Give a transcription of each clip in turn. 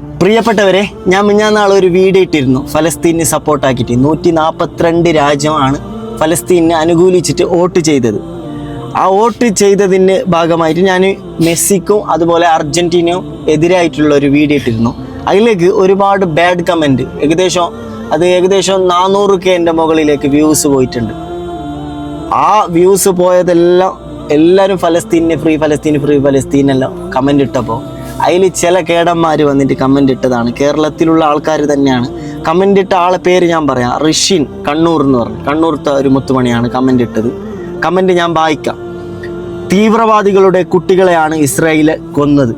പ്രിയപ്പെട്ടവരെ ഞാൻ മിഞ്ഞാന്നാൾ ഒരു വീഡിയോ ഇട്ടിരുന്നു. ഫലസ്തീനെ സപ്പോർട്ടാക്കിയിട്ട് നൂറ്റി നാൽപ്പത്തിരണ്ട് രാജ്യമാണ് ഫലസ്തീനെ അനുകൂലിച്ചിട്ട് വോട്ട് ചെയ്തത്. ആ വോട്ട് ചെയ്തതിന്റെ ഭാഗമായിട്ട് ഞാൻ മെസ്സിക്കും അതുപോലെ അർജന്റീനയും എതിരായിട്ടുള്ള ഒരു വീഡിയോ ഇട്ടിരുന്നു. അതിലേക്ക് ഒരുപാട് ബാഡ് കമന്റ് ഏകദേശം അത് ഏകദേശം നാനൂറ് കെന്റെ മുകളിലേക്ക് വ്യൂസ് പോയിട്ടുണ്ട്. ആ വ്യൂസ് പോയതെല്ലാം എല്ലാവരും ഫലസ്തീനെ ഫ്രീ ഫലസ്തീൻ ഫ്രീ ഫലസ്തീനെല്ലാം കമന്റ് ഇട്ടപ്പോൾ അതിൽ ചില കേടന്മാർ വന്നിട്ട് കമന്റ് ഇട്ടതാണ്. കേരളത്തിലുള്ള ആൾക്കാർ തന്നെയാണ്. കമന്റ് ഇട്ട ആളെ പേര് ഞാൻ പറയാം. ഋഷിൻ കണ്ണൂർ എന്ന് പറഞ്ഞു. കണ്ണൂർത്തെ ഒരു മുത്തുമണിയാണ് കമന്റ് ഇട്ടത്. കമന്റ് ഞാൻ വായിക്കാം. തീവ്രവാദികളുടെ കുട്ടികളെയാണ് ഇസ്രായേൽ കൊന്നത്.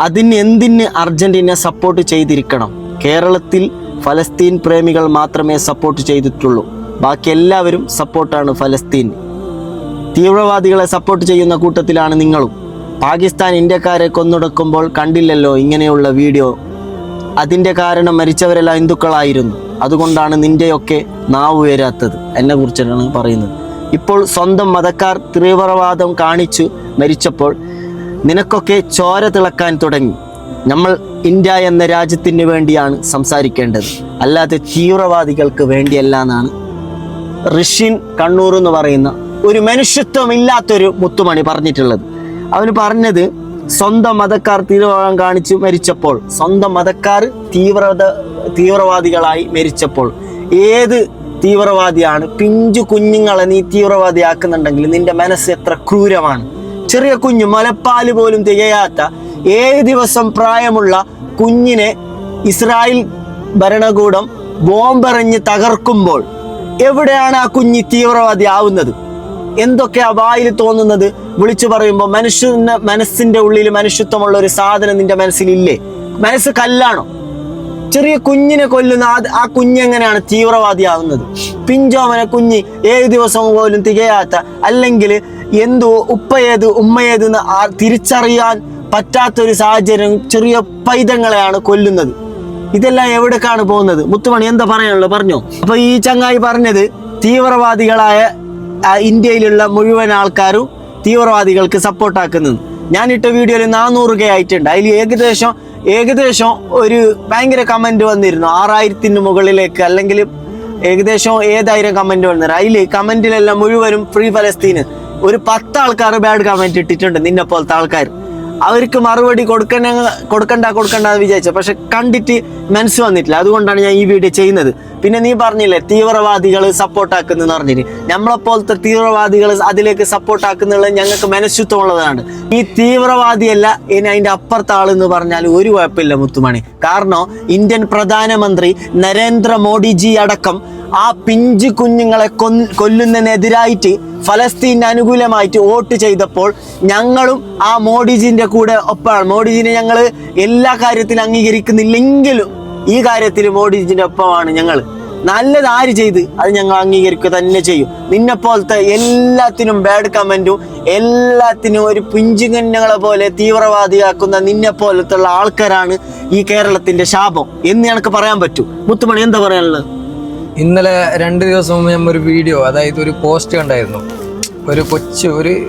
അതിന് എന്തിന് അർജന്റീന സപ്പോർട്ട് ചെയ്തിരിക്കണം? കേരളത്തിൽ ഫലസ്തീൻ പ്രേമികൾ മാത്രമേ സപ്പോർട്ട് ചെയ്തിട്ടുള്ളൂ. ബാക്കി എല്ലാവരും സപ്പോർട്ടാണ് ഫലസ്തീൻ. തീവ്രവാദികളെ സപ്പോർട്ട് ചെയ്യുന്ന കൂട്ടത്തിലാണ് നിങ്ങളും. പാകിസ്ഥാൻ ഇന്ത്യക്കാരെ കൊന്നൊടുക്കുമ്പോൾ കണ്ടില്ലല്ലോ ഇങ്ങനെയുള്ള വീഡിയോ. അതിന്റെ കാരണം മരിച്ചവരെല്ലാം ഹിന്ദുക്കളായിരുന്നു. അതുകൊണ്ടാണ് നിന്റെയൊക്കെ നാവ് ഉയരാത്തത്. എന്നെ കുറിച്ചാണ് പറയുന്നത്. ഇപ്പോൾ സ്വന്തം മതക്കാർ തീവ്രവാദം കാണിച്ചു മരിച്ചപ്പോൾ നിനക്കൊക്കെ ചോര തിളക്കാൻ തുടങ്ങി. നമ്മൾ ഇന്ത്യ എന്ന രാജ്യത്തിന് വേണ്ടിയാണ് സംസാരിക്കേണ്ടത്. അല്ലാതെ തീവ്രവാദികൾക്ക് വേണ്ടിയല്ല എന്നാണ് ഋഷിൻ കണ്ണൂർ എന്ന് പറയുന്ന ഒരു മനുഷ്യത്വം ഇല്ലാത്തൊരു മുത്തുമണി പറഞ്ഞിട്ടുള്ളത്. അവന് പറഞ്ഞത് സ്വന്തം മതക്കാർ തീവ്രവാദം കാണിച്ചു മരിച്ചപ്പോൾ സ്വന്തം മതക്കാർ തീവ്രത തീവ്രവാദികളായി മരിച്ചപ്പോൾ. ഏത് തീവ്രവാദിയാണ്? പിഞ്ചു കുഞ്ഞുങ്ങളെ നീ തീവ്രവാദിയാക്കുന്നുണ്ടെങ്കിൽ നിന്റെ മനസ്സ് എത്ര ക്രൂരമാണ്. ചെറിയ കുഞ്ഞു മുലപ്പാൽ പോലും തികയാത്ത ഏഴ് ദിവസം പ്രായമുള്ള കുഞ്ഞിനെ ഇസ്രായേൽ ഭരണകൂടം ബോംബെറിഞ്ഞ് തകർക്കുമ്പോൾ എവിടെയാണ് ആ കുഞ്ഞി തീവ്രവാദി ആവുന്നത്? എന്തൊക്കെയാ വായിൽ തോന്നുന്നത്? വിളിച്ചു പറയുമ്പോൾ മനുഷ്യന്റെ മനസ്സിന്റെ ഉള്ളിൽ മനുഷ്യത്വമുള്ള ഒരു സാധനം നിന്റെ മനസ്സിലില്ലേ? മനസ്സ് കല്ലാണോ? ചെറിയ കുഞ്ഞിനെ കൊല്ലുന്ന ആ കുഞ്ഞെങ്ങനെയാണ് തീവ്രവാദിയാവുന്നത്? പിഞ്ചോമനെ കുഞ്ഞ് ഏഴ് ദിവസം പോലും തികയാത്ത അല്ലെങ്കിൽ എന്തോ ഉപ്പയേത് ഏത് ഉമ്മ ആ തിരിച്ചറിയാൻ പറ്റാത്തൊരു സാഹചര്യം ചെറിയ പൈതങ്ങളെയാണ് കൊല്ലുന്നത്. ഇതെല്ലാം എവിടേക്കാണ് പോകുന്നത്? മുത്തുമണി എന്താ പറയാനുള്ളത്? പറഞ്ഞോ. അപ്പൊ ഈ ചങ്ങായി പറഞ്ഞത് തീവ്രവാദികളായ ഇന്ത്യയിലുള്ള മുഴുവൻ ആൾക്കാരും തീവ്രവാദികൾക്ക് സപ്പോർട്ടാക്കുന്നത് ഞാൻ ഇട്ട വീഡിയോയിൽ നാനൂറ് കെ ആയിട്ടുണ്ട്. അതിൽ ഏകദേശം ഏകദേശം ഒരു ഭയങ്കര കമന്റ് വന്നിരുന്നു. ആറായിരത്തിന് മുകളിലേക്ക് അല്ലെങ്കിൽ ഏകദേശം ഏതായിരം കമന്റ് വന്നിരുന്നു. അതിൽ കമന്റിലെല്ലാം മുഴുവനും ഫ്രീ ഫലസ്തീന് ഒരു പത്ത് ആൾക്കാർ ബാഡ് കമന്റ് ഇട്ടിട്ടുണ്ട് നിന്നെ പോലത്തെ ആൾക്കാർ. അവർക്ക് മറുപടി കൊടുക്കണ കൊടുക്കണ്ട കൊടുക്കണ്ട എന്ന് വിചാരിച്ചു. പക്ഷെ കണ്ടിട്ട് മനസ്സ് വന്നിട്ടില്ല. അതുകൊണ്ടാണ് ഞാൻ ഈ വീഡിയോ ചെയ്യുന്നത്. പിന്നെ നീ പറഞ്ഞില്ലേ തീവ്രവാദികൾ സപ്പോർട്ട് എന്ന് പറഞ്ഞിട്ട്. നമ്മളെപ്പോലത്തെ തീവ്രവാദികൾ അതിലേക്ക് സപ്പോർട്ടാക്കുന്നുള്ള ഞങ്ങൾക്ക് മനസ്സുത്വമുള്ളതാണ് ഈ തീവ്രവാദിയല്ല ഇനി അതിന്റെ അപ്പുറത്തെ ആളെന്ന് പറഞ്ഞാൽ ഒരു കുഴപ്പമില്ല മുത്തുമണി. കാരണം ഇന്ത്യൻ പ്രധാനമന്ത്രി നരേന്ദ്ര മോഡിജി അടക്കം ആ പിഞ്ചു കുഞ്ഞുങ്ങളെ കൊല്ലുന്നതിനെതിരായിട്ട് ഫലസ്തീന് അനുകൂലമായിട്ട് വോട്ട് ചെയ്തപ്പോൾ ഞങ്ങളും ആ മോഡിജിന്റെ കൂടെ ഒപ്പമാണ് മോഡിജിനെ ഞങ്ങൾ എല്ലാ കാര്യത്തിലും അംഗീകരിക്കുന്നില്ലെങ്കിലും ഈ കാര്യത്തിൽ മോഡിജിന്റെ ഒപ്പമാണ് ഞങ്ങൾ. നല്ലത് ആര് ചെയ്ത് അത് ഞങ്ങൾ അംഗീകരിക്കുക തന്നെ ചെയ്യും. നിന്നെ പോലത്തെ എല്ലാത്തിനും ബാഡ് കമന്റും എല്ലാത്തിനും ഒരു പിഞ്ചുകന്യങ്ങളെ പോലെ തീവ്രവാദിയാക്കുന്ന നിന്നെ പോലത്തുള്ള ആൾക്കാരാണ് ഈ കേരളത്തിന്റെ ശാപം എന്ന് ഞങ്ങൾക്ക് പറയാൻ പറ്റൂ. മുത്തുമണി എന്താ പറയാനുള്ളത്? ഇന്നലെ രണ്ട് ദിവസം മുമ്പ് ഞാൻ ഒരു വീഡിയോ അതായത് ഒരു പോസ്റ്റ് കണ്ടായിരുന്നു. ഒരു കൊച്ചു ഒരു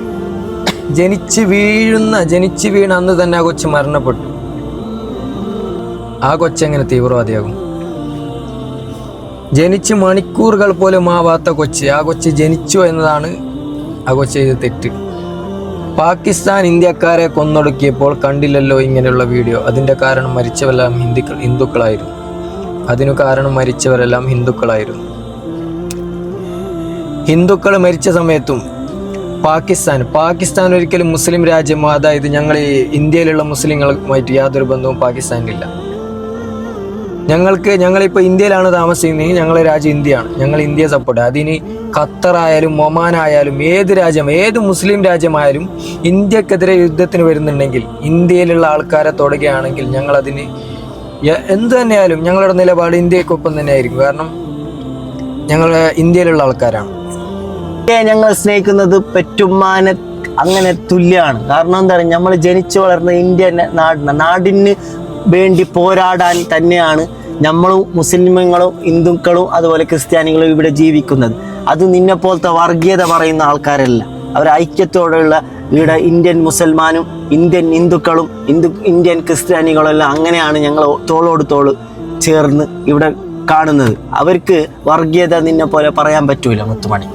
ജനിച്ച് വീഴുന്ന ജനിച്ച് വീണ അന്ന് തന്നെ ആ കൊച്ചു മരണപ്പെട്ടു. ആ കൊച്ചെങ്ങനെ തീവ്രവാദിയാകും? ജനിച്ച് മണിക്കൂറുകൾ പോലും ആവാത്ത കൊച്ച് ആ കൊച്ച് ജനിച്ചു എന്നതാണ് ആ കൊച്ച് ചെയ്ത തെറ്റ്. പാകിസ്ഥാൻ ഇന്ത്യക്കാരെ കൊന്നൊടുക്കിയപ്പോൾ കണ്ടില്ലല്ലോ ഇങ്ങനെയുള്ള വീഡിയോ. അതിന്റെ കാരണം മരിച്ചവെല്ലാം ഹിന്ദുക്കൾ ഹിന്ദുക്കളായിരുന്നു. അതിനു കാരണം മരിച്ചവരെല്ലാം ഹിന്ദുക്കളായിരുന്നു. ഹിന്ദുക്കൾ മരിച്ച സമയത്തും പാകിസ്ഥാൻ പാകിസ്ഥാൻ ഒരിക്കലും മുസ്ലിം രാജ്യം അതായത് ഞങ്ങൾ ഈ ഇന്ത്യയിലുള്ള മുസ്ലിങ്ങളുമായിട്ട് യാതൊരു ബന്ധവും പാകിസ്ഥാനിലില്ല. ഞങ്ങൾക്ക് ഞങ്ങളിപ്പോൾ ഇന്ത്യയിലാണ് താമസിക്കുന്നത് ഞങ്ങളെ രാജ്യം ഇന്ത്യയാണ്. ഞങ്ങൾ ഇന്ത്യയെ സപ്പോർട്ട് അതിന് ഖത്തറായാലും ഒമാനായാലും ഏത് രാജ്യം ഏത് മുസ്ലിം രാജ്യമായാലും ഇന്ത്യക്കെതിരെ യുദ്ധത്തിന് വരുന്നുണ്ടെങ്കിൽ ഇന്ത്യയിലുള്ള ആൾക്കാരെ അതിന് യ- എന്ത് തന്നെയായാലും ഞങ്ങളുടെ നിലപാട് ഇന്ത്യക്കൊപ്പം തന്നെ ആയിരിക്കും കാരണം ഞങ്ങൾ ഇന്ത്യയിലുള്ള ആൾക്കാരാണ്. ഞങ്ങൾ സ്നേഹിക്കുന്നത് പെറ്റുമ്മാനെ അങ്ങനെ തുല്യമാണ് കാരണം എന്താ പറയുക നമ്മൾ ജനിച്ചു വളർന്ന ഇന്ത്യ നാടിന് നാടിന് വേണ്ടി പോരാടാൻ തന്നെയാണ് നമ്മളും മുസ്ലിമുകളും ഹിന്ദുക്കളും അതുപോലെ ക്രിസ്ത്യാനികളും ഇവിടെ ജീവിക്കുന്നത്. അത് നിന്നെ പോലത്തെ വർഗീയത പറയുന്ന ആൾക്കാരല്ല. അവർ ഐക്യത്തോടെയുള്ള ഇവിടെ ഇന്ത്യൻ മുസൽമാനും ഇന്ത്യൻ ഹിന്ദുക്കളും ഹിന്ദു ഇന്ത്യൻ ക്രിസ്ത്യാനികളെല്ലാം അങ്ങനെയാണ് ഞങ്ങൾ തോളോട് തോൾ ചേർന്ന് ഇവിടെ കാണുന്നത്. അവർക്ക് വർഗീയത നിന്നെ പോലെ പറയാൻ പറ്റൂല മുത്തുമണി.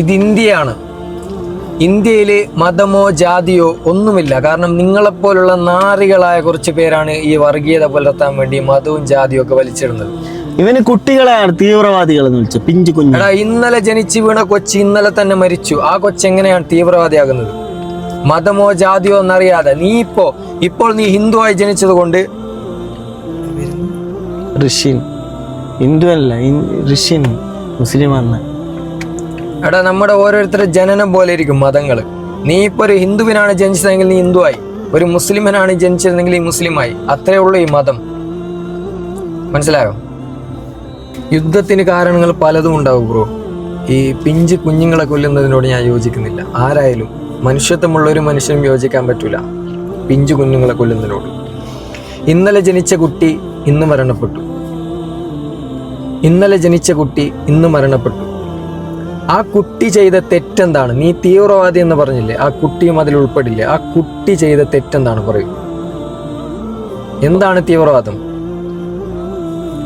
ഇത് ഇന്ത്യയാണ്. ഇന്ത്യയിൽ മതമോ ജാതിയോ ഒന്നുമില്ല. കാരണം നിങ്ങളെപ്പോലുള്ള നാറികളായ കുറച്ച് പേരാണ് ഈ വർഗീയത പുലർത്താൻ വേണ്ടി മതവും ജാതിയും ഒക്കെ വലിച്ചിടുന്നത്. ഇവന് കുട്ടികളെയാണ് തീവ്രവാദികൾ എന്ന് വിളിച്ചത്. പിഞ്ചു കുഞ്ഞു. എടാ ഇന്നലെ ജനിച്ചു വീണ കൊച്ചി ഇന്നലെ തന്നെ മരിച്ചു. ആ കൊച്ചി എങ്ങനെയാണ് തീവ്രവാദിയാകുന്നത്? മതമോ ജാതിയോ എന്നറിയാതെ. നീ ഇപ്പോ ഇപ്പോൾ നീ ഹിന്ദുവായി ജനിച്ചത് കൊണ്ട്? ഋഷിൻ. ഹിന്ദു അല്ല ഋഷ്യൻ മുസ്ലിമാണ് എടാ നമ്മുടെ ഓരോരുത്തരുടെ ജനനം പോലെ ഇരിക്കും മതങ്ങൾ നീ ഇപ്പൊ ഒരു ഹിന്ദുവിനാണ് ജനിച്ചതെങ്കിൽ നീ ഹിന്ദുവായി. ഒരു മുസ്ലിമിനാണ് ജനിച്ചതെങ്കിൽ നീ മുസ്ലിമായി. അത്രേ ഉള്ളൂ ഈ മതം. മനസ്സിലായോ? യുദ്ധത്തിന് കാരണങ്ങൾ പലതും ഉണ്ടാവും ബ്രോ. ഈ പിഞ്ച് കുഞ്ഞുങ്ങളെ കൊല്ലുന്നതിനോട് ഞാൻ യോജിക്കുന്നില്ല. ആരായാലും മനുഷ്യത്വമുള്ള ഒരു മനുഷ്യനും യോജിക്കാൻ പറ്റൂല പിഞ്ചു കുഞ്ഞുങ്ങളെ കൊല്ലുന്നതിനോട്. ഇന്നലെ ജനിച്ച കുട്ടി ഇന്ന് മരണപ്പെട്ടു. ഇന്നലെ ജനിച്ച കുട്ടി ഇന്ന് മരണപ്പെട്ടു. ആ കുട്ടി ചെയ്ത തെറ്റെന്താണ്? നീ തീവ്രവാദി എന്ന് പറഞ്ഞില്ലേ? ആ കുട്ടിയും അതിൽ ഉൾപ്പെടില്ലേ? ആ കുട്ടി ചെയ്ത തെറ്റെന്താണ് പറയൂ. എന്താണ് തീവ്രവാദം?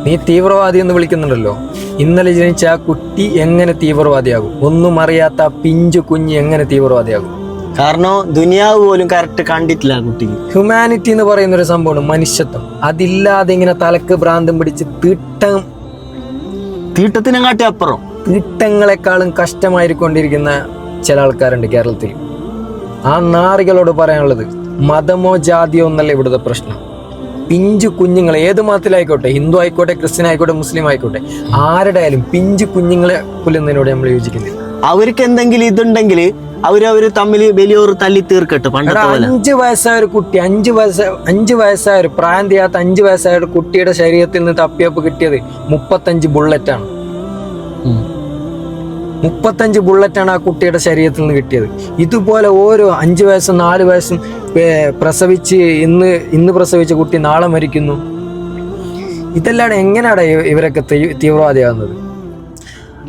നീ തീവ്രവാദി എന്ന് വിളിക്കുന്നുണ്ടല്ലോ. ഇന്നലെ ജനിച്ച ആ കുട്ടി എങ്ങനെ തീവ്രവാദിയാകും? ഒന്നും അറിയാത്ത പിഞ്ചു കുഞ്ഞ് എങ്ങനെ തീവ്രവാദിയാകും? കാരണം ദുനിയാവ് പോലും കറക്റ്റ് കണ്ടിട്ടില്ല ആ കുട്ടിക്ക്. ഹ്യൂമാനിറ്റി എന്ന് പറയുന്ന ഒരു സംഭവമാണ് മനുഷ്യത്വം. അതില്ലാതെ ഇങ്ങനെ തലക്ക് ഭ്രാന്തം പിടിച്ച് തീട്ടം തീട്ടത്തിനെങ്ങാട്ടി അപ്പുറം. തീട്ടങ്ങളെക്കാളും കഷ്ടമായിക്കൊണ്ടിരിക്കുന്ന ചില ആൾക്കാരുണ്ട് കേരളത്തിൽ. ആ നാറികളോട് പറയാനുള്ളത് മതമോ ജാതിയോ എന്നല്ല ഇവിടുത്തെ പ്രശ്നം. പിഞ്ചു കുഞ്ഞുങ്ങൾ ഏത് മതത്തിലായിക്കോട്ടെ? ഹിന്ദു ആയിക്കോട്ടെ ക്രിസ്ത്യൻ ആയിക്കോട്ടെ മുസ്ലിം ആയിക്കോട്ടെ ആരുടെ ആയാലും പിഞ്ചു കുഞ്ഞുങ്ങളെ കൊല്ലുന്നതിനോട് നമ്മൾ യോജിക്കുന്നില്ല. അവർക്ക് എന്തെങ്കിലും ഇതുണ്ടെങ്കിൽ അവരവര് തമ്മിൽ വലിയൊരു തല്ലി തീർക്കട്ടെ പണ്ടത്തെ അഞ്ച് വയസ്സായ ഒരു കുട്ടി അഞ്ച് വയസ്സ അഞ്ച് വയസ്സായ ഒരു പ്രായം ചെയ്യാത്ത അഞ്ച് വയസ്സായ ഒരു കുട്ടിയുടെ ശരീരത്തിൽ നിന്ന് തപ്പിയപ്പ് കിട്ടിയത് മുപ്പത്തഞ്ച് ബുള്ളറ്റാണ്. ആണ് മുപ്പത്തഞ്ച് ആണ് ആ കുട്ടിയുടെ ശരീരത്തിൽ നിന്ന് കിട്ടിയത്. ഇതുപോലെ ഓരോ അഞ്ച് വയസ്സും നാല് വയസ്സും പ്രസവിച്ച് ഇന്ന് ഇന്ന് പ്രസവിച്ച കുട്ടി നാളെ മരിക്കുന്നു. ഇതെല്ലാം എങ്ങനെയാണ് ഇവരൊക്കെ തീവ്രവാദിയാകുന്നത്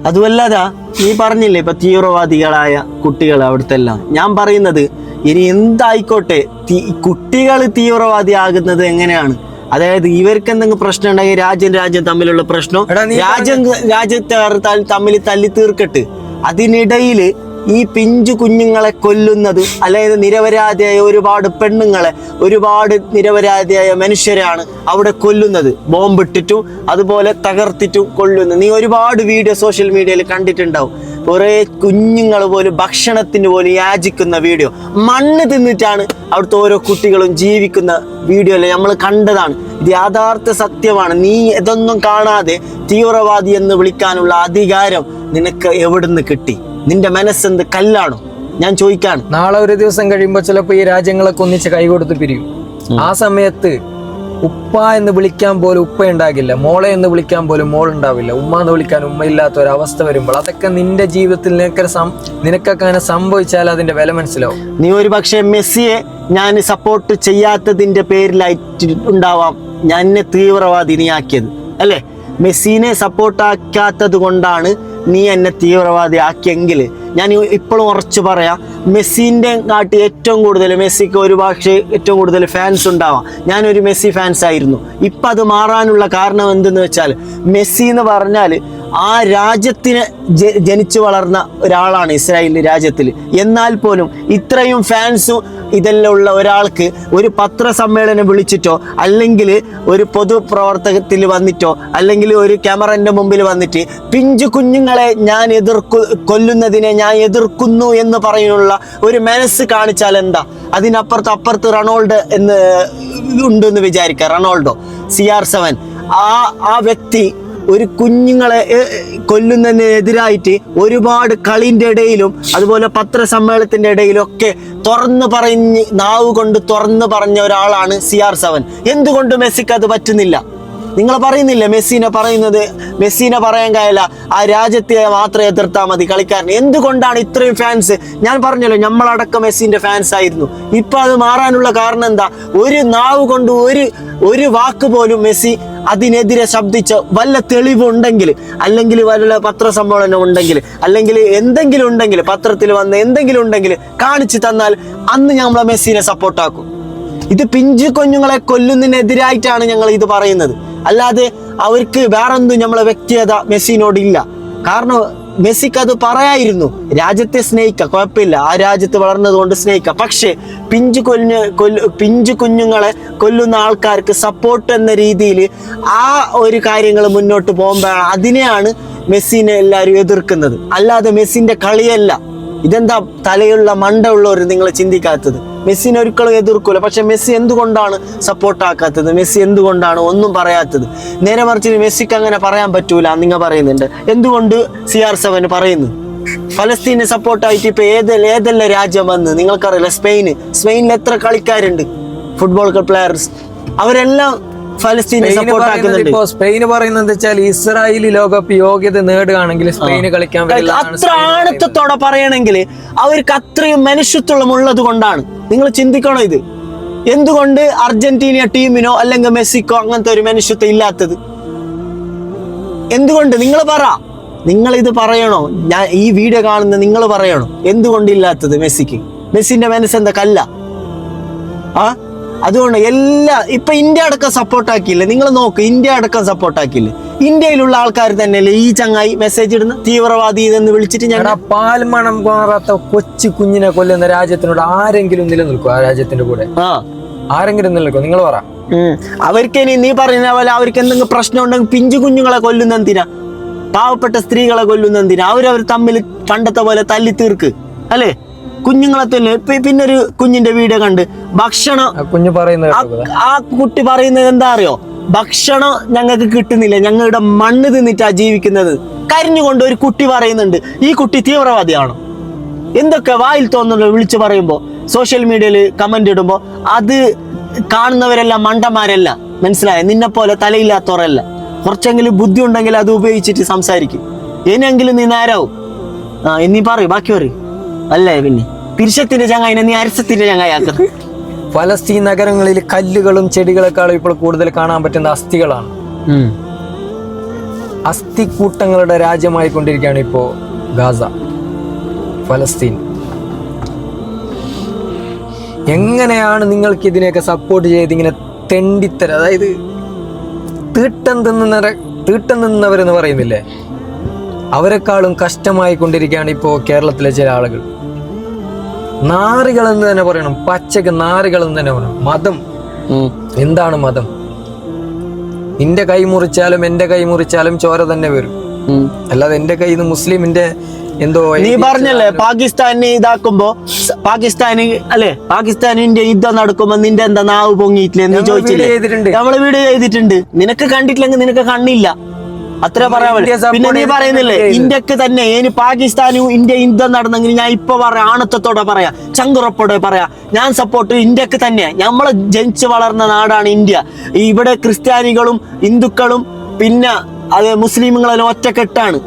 അതുമല്ലാതെ നീ പറഞ്ഞില്ലേ ഇപ്പൊ തീവ്രവാദികളായ കുട്ടികൾ അവിടുത്തെ എല്ലാം ഞാൻ പറയുന്നത് ഇനി എന്തായിക്കോട്ടെ കുട്ടികൾ തീവ്രവാദിയാകുന്നത് എങ്ങനെയാണ്? അതായത് ഇവർക്ക് എന്തെങ്കിലും പ്രശ്നം ഉണ്ടെങ്കിൽ രാജ്യം രാജ്യം തമ്മിലുള്ള പ്രശ്നം രാജ്യം രാജ്യത്തെ തമ്മിൽ തല്ലി തീർക്കട്ട്. അതിനിടയിൽ ഈ പിഞ്ചു കുഞ്ഞുങ്ങളെ കൊല്ലുന്നത് അല്ലെങ്കിൽ നിരപരാധിയായ ഒരുപാട് പെണ്ണുങ്ങളെ ഒരുപാട് നിരപരാധിയായ മനുഷ്യരാണ് അവിടെ കൊല്ലുന്നത്. ബോംബിട്ടിട്ടും അതുപോലെ തകർത്തിട്ടും കൊല്ലുന്നത്. നീ ഒരുപാട് വീഡിയോ സോഷ്യൽ മീഡിയയിൽ കണ്ടിട്ടുണ്ടാവും. കുറേ കുഞ്ഞുങ്ങൾ പോലും ഭക്ഷണത്തിന് പോലും യാചിക്കുന്ന വീഡിയോ മണ്ണ് തിന്നിട്ടാണ് അവിടുത്തെ ഓരോ കുട്ടികളും ജീവിക്കുന്ന വീഡിയോ അല്ലേ? നമ്മൾ കണ്ടതാണ്. ഇത് യാഥാർത്ഥ സത്യമാണ്. നീ ഇതൊന്നും കാണാതെ തീവ്രവാദി എന്ന് വിളിക്കാനുള്ള അധികാരം നിനക്ക് എവിടുന്ന് കിട്ടി? നിന്റെ മനസ്സെന്ത് കല്ലാണോ? ഞാൻ ചോദിക്കാണ്. നാളെ ഒരു ദിവസം കഴിയുമ്പോൾ ചിലപ്പോൾ ഈ രാജ്യങ്ങളൊക്കെ ഒന്നിച്ച് കൈകൊടുത്ത് പിരിയും. ആ സമയത്ത് ഉപ്പ എന്ന് വിളിക്കാൻ പോലും ഉപ്പ ഉണ്ടാകില്ല. മോളെ എന്ന് വിളിക്കാൻ പോലും മോൾ ഉണ്ടാവില്ല. ഉമ്മ എന്ന് വിളിക്കാൻ ഉമ്മ ഇല്ലാത്ത ഒരു അവസ്ഥ വരുമ്പോൾ അതൊക്കെ നിന്റെ ജീവിതത്തിൽ നിനക്ക് നിനക്കൊക്കെ അങ്ങനെ സംഭവിച്ചാൽ അതിന്റെ വില മനസ്സിലാവും. നീ ഒരു പക്ഷേ മെസ്സിയെ ഞാൻ സപ്പോർട്ട് ചെയ്യാത്തതിന്റെ പേരിലായിട്ട് ഉണ്ടാവാം. ഞാൻ എന്നെ തീവ്രവാദി നീ ആക്കിയത് അല്ലേ? മെസ്സിനെ സപ്പോർട്ടാക്കാത്തത് കൊണ്ടാണ് നീ എന്നെ തീവ്രവാദി ആക്കിയെങ്കിൽ ഞാൻ ഇപ്പോഴും ഉറച്ചു പറയാം മെസ്സിന്റെ കാട്ടി ഏറ്റവും കൂടുതൽ മെസ്സിക്ക് ഒരു പക്ഷേ ഏറ്റവും കൂടുതൽ ഫാൻസ് ഉണ്ടാവാം. ഞാനൊരു മെസ്സി ഫാൻസ് ആയിരുന്നു. ഇപ്പം അത് മാറാനുള്ള കാരണം എന്തെന്ന് വെച്ചാൽ മെസ്സി എന്ന് പറഞ്ഞാൽ ആ രാജ്യത്തിന് ജനിച്ചു വളർന്ന ഒരാളാണ് ഇസ്രായേൽ രാജ്യത്തിൽ. എന്നാൽ പോലും ഇത്രയും ഫാൻസും ഇതെല്ലാം ഉള്ള ഒരാൾക്ക് ഒരു പത്രസമ്മേളനം വിളിച്ചിട്ടോ അല്ലെങ്കിൽ ഒരു പൊതുപ്രവർത്തകത്തിൽ വന്നിട്ടോ അല്ലെങ്കിൽ ഒരു ക്യാമറന്റെ മുമ്പിൽ വന്നിട്ട് പിഞ്ചു കുഞ്ഞുങ്ങളെ ഞാൻ എതിർക്കു കൊല്ലുന്നതിനെ ഞാൻ എതിർക്കുന്നു എന്ന് പറയുന്നുള്ള ഒരു മനസ്സ് കാണിച്ചാൽ എന്താ? അതിനപ്പുറത്ത് അപ്പുറത്ത് റൊണാൾഡ് എന്ന് ഉണ്ടെന്ന് വിചാരിക്കുക റൊണാൾഡോ സി ആർ സെവൻ. ആ ആ വ്യക്തി ഒരു കുഞ്ഞുങ്ങളെ കൊല്ലുന്നതിനെതിരായിട്ട് ഒരുപാട് കളിന്റെ ഇടയിലും അതുപോലെ പത്രസമ്മേളനത്തിന്റെ ഇടയിലും ഒക്കെ തുറന്നു പറഞ്ഞ് നാവ് കൊണ്ട് തുറന്നു പറഞ്ഞ ഒരാളാണ് സി ആർ സെവൻ എന്തുകൊണ്ട് മെസ്സിക്ക് അത് പറ്റുന്നില്ല? നിങ്ങൾ പറയുന്നില്ല മെസ്സീനെ പറയുന്നത്? മെസ്സീനെ പറയാൻ കഴിയില്ല. ആ രാജ്യത്തെ മാത്രം എതിർത്താൽ മതി കളിക്കാരൻ എന്തുകൊണ്ടാണ് ഇത്രയും ഫാൻസ് ഞാൻ പറഞ്ഞല്ലോ നമ്മളടക്കം മെസ്സിന്റെ ഫാൻസ് ആയിരുന്നു. ഇപ്പൊ അത് മാറാനുള്ള കാരണം എന്താ? ഒരു നാവ് കൊണ്ട് ഒരു ഒരു വാക്ക് പോലും മെസ്സി അതിനെതിരെ ശബ്ദിച്ച വല്ല തെളിവുണ്ടെങ്കിൽ അല്ലെങ്കിൽ വല്ല പത്രസമ്മേളനം ഉണ്ടെങ്കിൽ അല്ലെങ്കിൽ എന്തെങ്കിലും ഉണ്ടെങ്കിൽ പത്രത്തിൽ വന്ന് എന്തെങ്കിലും ഉണ്ടെങ്കിൽ കാണിച്ചു തന്നാൽ അന്ന് ഞമ്മളെ മെസ്സിനെ സപ്പോർട്ടാക്കും ഇത് പിഞ്ചു കുഞ്ഞുങ്ങളെ കൊല്ലുന്നതിനെതിരായിട്ടാണ് ഞങ്ങൾ ഇത് പറയുന്നത്. അല്ലാതെ അവർക്ക് വേറെന്തും നമ്മളെ വ്യക്തിഗത മെസ്സിനോടില്ല കാരണം മെസ്സിക്ക് അത് പറയായിരുന്നു. രാജ്യത്തെ സ്നേഹിക്കുക കുഴപ്പമില്ല. ആ രാജ്യത്ത് വളർന്നത് കൊണ്ട് സ്നേഹിക്കുക പക്ഷേ പിഞ്ചു കൊഞ്ഞ് കൊല്ലു പിഞ്ചു കുഞ്ഞുങ്ങളെ കൊല്ലുന്ന ആൾക്കാർക്ക് സപ്പോർട്ട് എന്ന രീതിയിൽ ആ ഒരു കാര്യങ്ങൾ മുന്നോട്ട് പോകുമ്പോൾ അതിനെയാണ് മെസ്സിനെ എല്ലാവരും എതിർക്കുന്നത്. അല്ലാതെ മെസ്സിന്റെ കളിയല്ല. ഇതെന്താ തലയുള്ള മണ്ട ഉള്ളവർ നിങ്ങൾ ചിന്തിക്കാത്തത്? മെസ്സിനെ ഒരിക്കലും എതിർക്കൂല. പക്ഷെ മെസ്സി എന്തുകൊണ്ടാണ് സപ്പോർട്ടാക്കാത്തത് മെസ്സി എന്തുകൊണ്ടാണ് ഒന്നും പറയാത്തത്? നേരെ മറിച്ച് മെസ്സിക്ക് അങ്ങനെ പറയാൻ പറ്റൂല നിങ്ങൾ പറയുന്നുണ്ട്. എന്തുകൊണ്ട് സി ആർ സെവൻ പറയുന്നു? ഫലസ്തീനെ സപ്പോർട്ടായിട്ട് ഇപ്പൊ ഏതെല്ലാം ഏതെല്ലാം രാജ്യം വന്ന്? നിങ്ങൾക്കറിയില്ല സ്പെയിന്. സ്പെയിനിൽ എത്ര കളിക്കാരുണ്ട്? ഫുട്ബോൾ പ്ലെയേഴ്സ് അവരെല്ലാം ഫലസ്തീനെ സപ്പോർട്ട് ആക്കുന്നുണ്ട്. ഇപ്പോ സ്പെയിന് പറയുന്നത് വെച്ചാൽ ഇസ്രായേലി ലോകകപ്പ് യോഗ്യത നേടുകയാണെങ്കിൽ സ്പെയിന് കളിക്കാൻ അത്ര ആണത്തത്തോടെ പറയണമെങ്കിൽ അവർക്ക് അത്രയും മനുഷ്യത്വം ഉള്ളത് കൊണ്ടാണ്. നിങ്ങൾ ചിന്തിക്കണോ ഇത്? എന്തുകൊണ്ട് അർജന്റീന ടീമിനോ അല്ലെങ്കിൽ മെസ്സിക്കോ അങ്ങനത്തെ ഒരു മനുഷ്യത്വം ഇല്ലാത്തത്? എന്തുകൊണ്ട്? നിങ്ങൾ പറ. നിങ്ങൾ ഇത് പറയണോ? ഞാൻ ഈ വീഡിയോ കാണുന്ന നിങ്ങൾ പറയണോ? എന്തുകൊണ്ടില്ലാത്തത് മെസ്സിക്ക്? മെസ്സിന്റെ മനസ്സെന്താ കല്ല? ആ? അതുകൊണ്ട് എല്ലാ ഇപ്പൊ ഇന്ത്യ അടക്കം സപ്പോർട്ടാക്കിയില്ലേ നിങ്ങൾ നോക്ക് ഇന്ത്യ അടക്കം സപ്പോർട്ടാക്കിയില്ലേ ഇന്ത്യയിലുള്ള ആൾക്കാർ തന്നെയല്ലേ ഈ ചങ്ങായി മെസ്സേജ് ഇടുന്ന? തീവ്രവാദി എന്ന് വിളിച്ചിട്ട് ഞാൻ ആ പാൽമണം മാറാത്ത കൊച്ചു കുഞ്ഞിനെ കൊല്ലുന്ന രാജ്യത്തിനോട് ആരെങ്കിലും നിലനിൽക്കും? ആ രാജ്യത്തിന്റെ കൂടെ? ആ. ആരെങ്കിലും നിലനിൽക്കും? നിങ്ങൾ പറ. അവർക്ക് ഇനി നീ പറയുന്ന പോലെ അവർക്ക് എന്തെങ്കിലും പ്രശ്നം ഉണ്ടെങ്കിൽ പിഞ്ചു കുഞ്ഞുങ്ങളെ കൊല്ലുന്ന എന്തിനാ? പാവപ്പെട്ട സ്ത്രീകളെ കൊല്ലുന്ന എന്തിനാ? അവരവർ തമ്മിൽ പണ്ടത്തെ പോലെ തല്ലി തീർക്ക് അല്ലേ? കുഞ്ഞുങ്ങളെ തന്നെ പിന്നെ ഒരു കുഞ്ഞിന്റെ വീഡിയോ കണ്ട് ഭക്ഷണം കുഞ്ഞു കുഞ്ഞ് പറയുന്നത് ആ- കുട്ടി പറയുന്നത് എന്താ അറിയോ? ഭക്ഷണം ഞങ്ങൾക്ക് കിട്ടുന്നില്ല. ഞങ്ങളുടെ മണ്ണ് തിന്നിട്ടാ ജീവിക്കുന്നത്. കരിഞ്ഞുകൊണ്ട് ഒരു കുട്ടി പറയുന്നുണ്ട്. ഈ കുട്ടി തീവ്രവാദിയാണോ? എന്തൊക്കെ വായിൽ തോന്നുന്നു വിളിച്ചു പറയുമ്പോൾ സോഷ്യൽ മീഡിയയിൽ കമന്റ് ഇടുമ്പോൾ അത് കാണുന്നവരല്ല മണ്ടന്മാരല്ല. മനസ്സിലായ? നിന്നെ പോലെ തലയില്ലാത്തവരല്ല. കുറച്ചെങ്കിലും ബുദ്ധി ഉണ്ടെങ്കിൽ അത് ഉപയോഗിച്ചിട്ട് സംസാരിക്കും. ഇനിയെങ്കിലും നീ നേരാവും. ആ ഇനി പറയൂ ബാക്കി പറയൂ. അല്ലേ പിന്നെ? പിരിശത്തിന്റെ ചങ്ങായിനെ നീ അരസത്തിന്റെ ചങ്ങായാക്കുന്നത് ഫലസ്തീൻ നഗരങ്ങളിൽ കല്ലുകളും ചെടികളെക്കാളും ഇപ്പോൾ കൂടുതൽ കാണാൻ പറ്റുന്ന അസ്ഥികളാണ്. അസ്ഥിക്കൂട്ടങ്ങളുടെ രാജ്യമായി കൊണ്ടിരിക്കുകയാണ് ഇപ്പോൾ ഗാസ ഫലസ്തീൻ. എങ്ങനെയാണ് നിങ്ങൾക്ക് ഇതിനെയൊക്കെ സപ്പോർട്ട് ചെയ്ത് ഇങ്ങനെ തെണ്ടിത്തര അതായത് തീട്ടം തിന്നുന്ന തീട്ടം തിന്നവരെന്ന് പറയുന്നില്ലേ? അവരെക്കാളും കഷ്ടമായി കൊണ്ടിരിക്കുകയാണ് ഇപ്പോൾ കേരളത്തിലെ ചില ആളുകൾ. നാറികൾ എന്ന് തന്നെ പറയണം. പച്ചക്ക് നാറികൾ എന്ന് തന്നെ പറയണം. മതം. എന്താണ് മതം? നിന്റെ കൈ മുറിച്ചാലും എന്റെ കൈ മുറിച്ചാലും ചോര തന്നെ വരും. അല്ലാതെ എന്റെ കൈ നിന്ന് മുസ്ലിമിന്റെ എന്തോ നീ പറഞ്ഞല്ലേ പാകിസ്ഥാനെ ഇതാക്കുമ്പോ പാകിസ്ഥാന് അല്ലെ പാകിസ്ഥാനും ഇന്ത്യ യുദ്ധം നടക്കുമ്പോ നിന്റെ എന്താ നാവ് പൊങ്ങിയിട്ടില്ലേ നീ ഞങ്ങൾ ചോദിച്ചില്ലേ? നമ്മൾ വീഡിയോ ചെയ്തിട്ടുണ്ട്. നിനക്ക് കണ്ടിട്ടില്ലെങ്കിൽ നിനക്ക് കണ്ണില്ല. അത്ര പറയാൻ പിന്നെ നീ പറയുന്നില്ലേ ഇന്ത്യയ്ക്ക് തന്നെ ഇനി പാകിസ്ഥാനും ഇന്ത്യ യുദ്ധം നടന്നെങ്കിൽ ഞാൻ ഇപ്പൊ പറയാം ആണത്തത്തോടെ പറയാം ചങ്കുറപ്പോടെ പറയാം. ഞാൻ സപ്പോർട്ട് ഇന്ത്യയ്ക്ക് തന്നെ. നമ്മൾ ജനിച്ചു വളർന്ന നാടാണ് ഇന്ത്യ. ഇവിടെ ക്രിസ്ത്യാനികളും ഹിന്ദുക്കളും പിന്നെ അത് മുസ്ലിമുകളെല്ലാം ഒറ്റക്കെട്ടാണ്.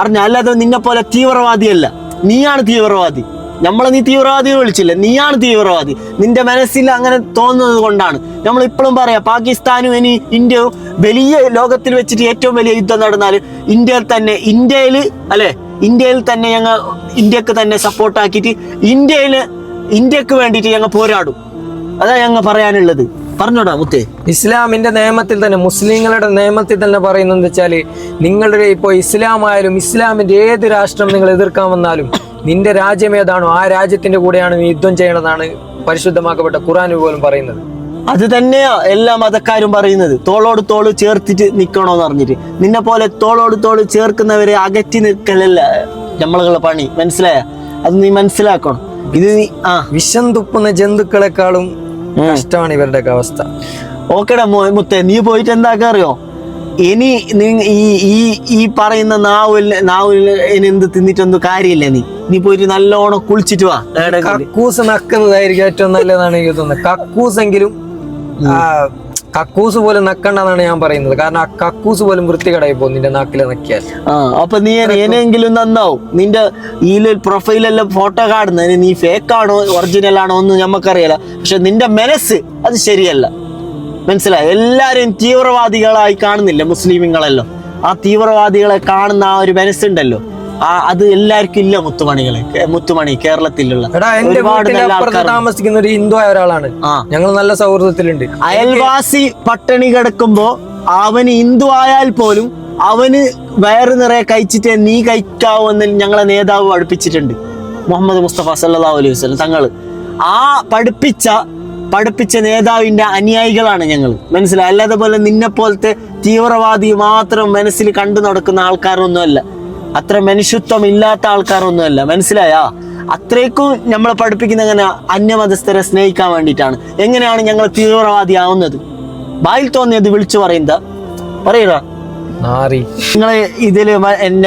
അറിഞ്ഞ? അല്ലാതെ നിന്നെ പോലെ തീവ്രവാദിയല്ല. നീയാണ് തീവ്രവാദി. നമ്മളെ നീ തീവ്രവാദി വിളിച്ചില്ല? നീയാണ് തീവ്രവാദി. നിന്റെ മനസ്സിൽ അങ്ങനെ തോന്നുന്നത് കൊണ്ടാണ്. നമ്മൾ ഇപ്പോഴും പറയാം പാകിസ്ഥാനും ഇനി ഇന്ത്യയും വലിയ ലോകത്തിൽ വെച്ചിട്ട് ഏറ്റവും വലിയ യുദ്ധം നടന്നാൽ ഇന്ത്യയിൽ തന്നെ ഇന്ത്യയിൽ അല്ലെ? ഇന്ത്യയിൽ തന്നെ ഞങ്ങൾ ഇന്ത്യയ്ക്ക് തന്നെ സപ്പോർട്ടാക്കിയിട്ട് ഇന്ത്യയിൽ ഇന്ത്യയ്ക്ക് വേണ്ടിയിട്ട് ഞങ്ങൾ പോരാടും. അതാ ഞങ്ങൾ പറയാനുള്ളത്. പറഞ്ഞോടാ മുത്തേ. ഇസ്ലാമിന്റെ നിയമത്തിൽ തന്നെ മുസ്ലിങ്ങളുടെ നിയമത്തിൽ തന്നെ പറയുന്നത് വെച്ചാൽ നിങ്ങളുടെ ഇപ്പോൾ ഇസ്ലാം ആയാലും ഇസ്ലാമിന്റെ ഏത് രാഷ്ട്രം നിങ്ങൾ എതിർക്കാൻ വന്നാലും നിന്റെ രാജ്യം ഏതാണോ ആ രാജ്യത്തിന്റെ കൂടെയാണ് നീ യുദ്ധം ചെയ്യണമെന്നാണ് പരിശുദ്ധമാക്കപ്പെട്ട ഖുറാൻ പോലും പറയുന്നത്. അത് തന്നെയാ എല്ലാ മതക്കാരും പറയുന്നത്. തോളോട് തോൾ ചേർത്തിട്ട് നിക്കണോന്ന് പറഞ്ഞിട്ട് നിന്നെ പോലെ തോളോട് തോൾ ചേർക്കുന്നവരെ അകറ്റി നിൽക്കലല്ല നമ്മളുടെ പണി. മനസ്സിലായ? അത് നീ മനസ്സിലാക്കണം. ഇത് നീ ആ. വിഷം തുപ്പുന്ന ജന്തുക്കളെക്കാളും കഷ്ടമാണ് ഇവരുടെയൊക്കെ അവസ്ഥ. ഓക്കെടാ മോ മുത്തേ നീ പോയിട്ട് എന്താക്കാ അറിയോ? ഇനി ഈ ഈ ഈ പറയുന്ന നാവിൽ നാവിൽ ഇനി എന്ത് തിന്നിട്ടൊന്നും കാര്യമില്ല നീ. നീ പോയിട്ട് നല്ലോണം കുളിച്ചിട്ട് വാ. കക്കൂസ് നക്കുന്നതായിരിക്കും ഏറ്റവും നല്ലതാണ് എനിക്ക് തോന്നുന്നത്. കക്കൂസെങ്കിലും കക്കൂസ് പോലും നക്കണ്ടെന്നാണ് ഞാൻ പറയുന്നത്. കാരണം ആ കക്കൂസ് പോലും വൃത്തികടായി പോകും നിന്റെ നാക്കിൽ നക്കിയാൽ. ആ അപ്പൊ നീ എനെങ്കിലും നന്നാവും. നിന്റെ ഈ പ്രൊഫൈലെല്ലാം ഫോട്ടോ കാണുന്നതിന് നീ ഫേക്ക് ആണോ ഒറിജിനൽ ആണോ ഒന്നും നമുക്കറിയില്ല പക്ഷെ നിന്റെ മനസ്സ് അത് ശരിയല്ല. മനസ്സിലായി? എല്ലാവരും തീവ്രവാദികളായി കാണുന്നില്ല മുസ്ലിമുകളെല്ലാം? ആ തീവ്രവാദികളെ കാണുന്ന ആ ഒരു മനസ്സുണ്ടല്ലോ. ആ അത് എല്ലാവർക്കും ഇല്ല മുത്തുമണികൾ. മുത്തുമണി കേരളത്തിലുള്ള താമസിക്കുന്ന ഒരു ഹിന്ദു ആയ ഒരാളാണ്. ആ. ഞങ്ങൾ നല്ല സൗഹൃദത്തിലുണ്ട്. അയൽവാസി പട്ടണി കിടക്കുമ്പോ അവന് ഹിന്ദു ആയാൽ പോലും അവന് വയറ് നിറയെ കഴിച്ചിട്ട് നീ കഴിക്കാവൂ എന്ന് ഞങ്ങളെ നേതാവ് പഠിപ്പിച്ചിട്ടുണ്ട്. മുഹമ്മദ് മുസ്തഫ സല്ലാ അലൈഹി വസ്ലം തങ്ങൾ. ആ പഠിപ്പിച്ച പഠിപ്പിച്ച നേതാവിന്റെ അനുയായികളാണ് ഞങ്ങൾ. മനസ്സിലായി? അല്ലാതെ പോലെ നിന്നെ പോലത്തെ തീവ്രവാദി മാത്രം മനസ്സിൽ കണ്ടു നടക്കുന്ന ആൾക്കാരൊന്നുമല്ല. അത്ര മനുഷ്യത്വം ഇല്ലാത്ത ആൾക്കാരൊന്നുമല്ല. മനസ്സിലായാ? അത്രയ്ക്കും നമ്മൾ പഠിപ്പിക്കുന്ന എങ്ങനെ അന്യമതസ്ഥരെ സ്നേഹിക്കാൻ വേണ്ടിയിട്ടാണ്. എങ്ങനെയാണ് ഞങ്ങൾ തീവ്രവാദിയാവുന്നത്? വായിൽ തോന്നിയത് വിളിച്ചു പറയുന്ന പറയുക നിങ്ങളെ ഇതിൽ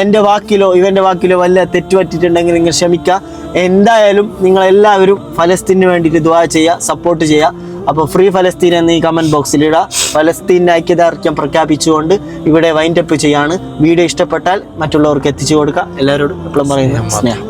എന്റെ വാക്കിലോ ഇവന്റെ വാക്കിലോ വല്ല തെറ്റുപറ്റിട്ടുണ്ടെങ്കിൽ നിങ്ങൾ ക്ഷമിക്കുക. എന്തായാലും നിങ്ങൾ എല്ലാവരും ഫലസ്തീന് വേണ്ടിയിട്ട് ദ്വാ ചെയ്യുക സപ്പോർട്ട് ചെയ്യുക. അപ്പോൾ ഫ്രീ ഫലസ്തീൻ എന്ന് ഈ കമന്റ് ബോക്സിൽ ഇടുക ഫലസ്തീൻ ഐക്യദാർഢ്യം പ്രഖ്യാപിച്ചുകൊണ്ട് ഇവിടെ വൈൻഡപ്പ് ചെയ്യാണ്. വീഡിയോ ഇഷ്ടപ്പെട്ടാൽ മറ്റുള്ളവർക്ക് എത്തിച്ചു കൊടുക്കുക. എല്ലാവരോടും എപ്പോഴും പറയുന്ന. സ്നേഹം